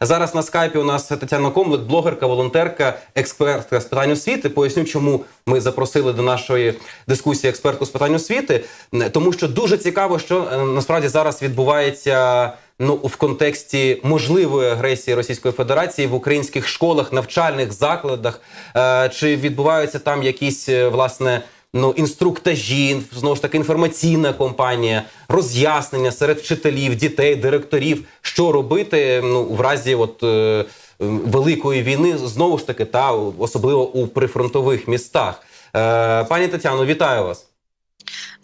Зараз на скайпі у нас Тетяна Комлик, блогерка, волонтерка, експертка з питань освіти. Поясню, чому ми запросили до нашої дискусії експертку з питань освіти, тому що дуже цікаво, що е, насправді зараз відбувається. Ну, в контексті можливої агресії Російської Федерації в українських школах, навчальних закладах, е, чи відбуваються там якісь е, власне ну інструктажі, знову ж таки інформаційна компанія, роз'яснення серед вчителів, дітей, директорів, що робити ну в разі от. Е, Великої війни знову ж таки та особливо у прифронтових містах. Е, пані Тетяно, вітаю вас.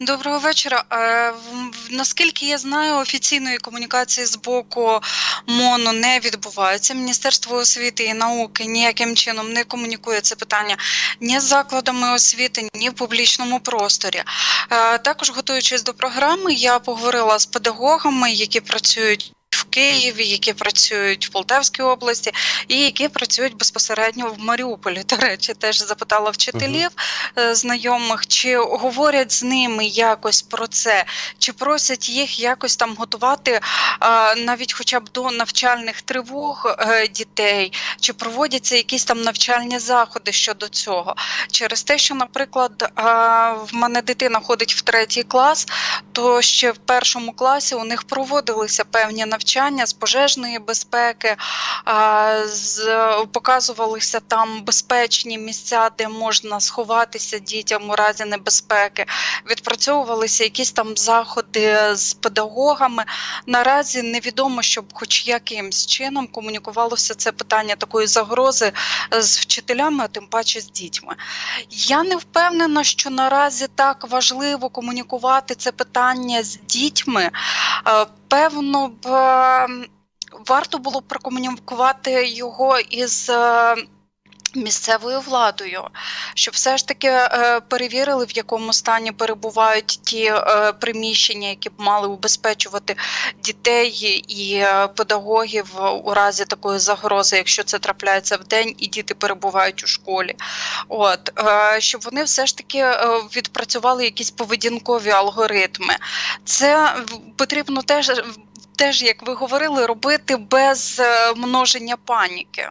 Доброго вечора. Е, Наскільки я знаю, офіційної комунікації з боку МОНу не відбувається. Міністерство освіти і науки ніяким чином не комунікує це питання ні з закладами освіти, ні в публічному просторі. Е, Також готуючись до програми, я поговорила з педагогами, які працюють. Києві, які працюють в Полтавській області, і які працюють безпосередньо в Маріуполі. До речі, теж запитала вчителів е, знайомих, чи говорять з ними якось про це, чи просять їх якось там готувати е, навіть хоча б до навчальних тривог е, дітей, чи проводяться якісь там навчальні заходи щодо цього. Через те, що, наприклад, в мене дитина ходить в третій клас, то ще в першому класі у них проводилися певні навчання з пожежної безпеки, з, показувалися там безпечні місця, де можна сховатися дітям у разі небезпеки. Відпрацьовувалися якісь там заходи з педагогами. Наразі невідомо, щоб хоч якимсь чином комунікувалося це питання такої загрози з вчителями, а тим паче з дітьми. Я не впевнена, що наразі так важливо комунікувати це питання з дітьми. Е, Певно б е, варто було б прокомунікувати його із. е, Місцевою владою, щоб все ж таки е, перевірили, в якому стані перебувають ті е, приміщення, які б мали убезпечувати дітей і педагогів у разі такої загрози, якщо це трапляється в день, і діти перебувають у школі. От щоб вони все ж таки відпрацювали якісь поведінкові алгоритми. Це потрібно теж. Теж, як ви говорили, робити без е, множення паніки.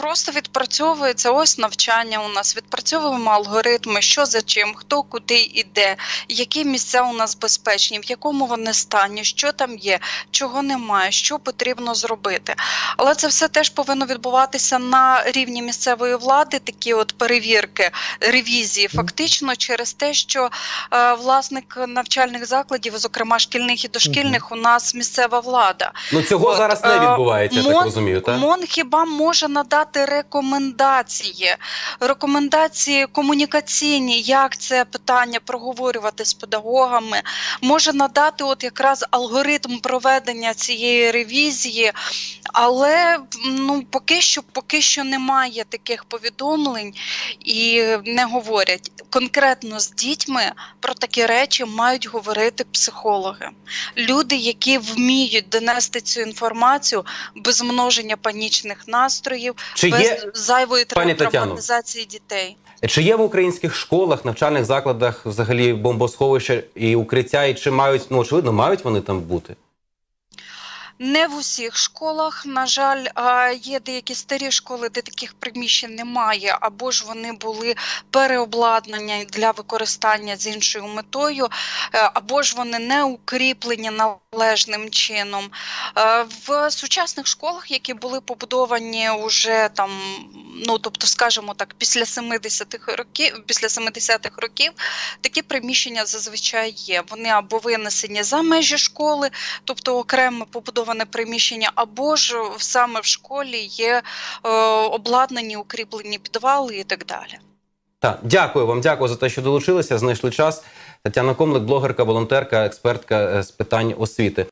Просто відпрацьовується ось навчання у нас, відпрацьовуємо алгоритми, що за чим, хто куди йде, які місця у нас безпечні, в якому вони стані, що там є, чого немає, що потрібно зробити. Але це все теж повинно відбуватися на рівні місцевої влади, такі от перевірки, ревізії, фактично через те, що е, власник навчальних закладів, зокрема шкільних і дошкільних, у нас місцева влада. Ну цього От, зараз не е, відбувається, я так МОН- розумію. Так? МОН хіба може надати рекомендації, рекомендації комунікаційні, як це питання проговорювати з педагогами, може надати от якраз алгоритм проведення цієї ревізії, але ну поки що, поки що немає таких повідомлень і не говорять конкретно з дітьми про такі речі мають говорити психологи, люди, які вміють донести цю інформацію без множення панічних настроїв, Чи без є зайвої травматизації дітей. Чи є в українських школах, навчальних закладах взагалі бомбосховища і укриття, і чи мають, ну очевидно, мають вони там бути? Не в усіх школах, на жаль, є деякі старі школи, де таких приміщень немає, або ж вони були переобладнані для використання з іншою метою, е, або ж вони не укріплені належним чином. Е, В сучасних школах, які були побудовані уже там, ну тобто, скажімо так, після 70-х років, після 70-х років, такі приміщення зазвичай є. Вони або винесені за межі школи, тобто окреме побудоване приміщення, або ж саме в школі є е, обладнані укріплені підвали і так далі. Так, дякую вам, дякую за те, що долучилися. Знайшли час. Тетяна Комлик, блогерка, волонтерка, експертка е, з питань освіти.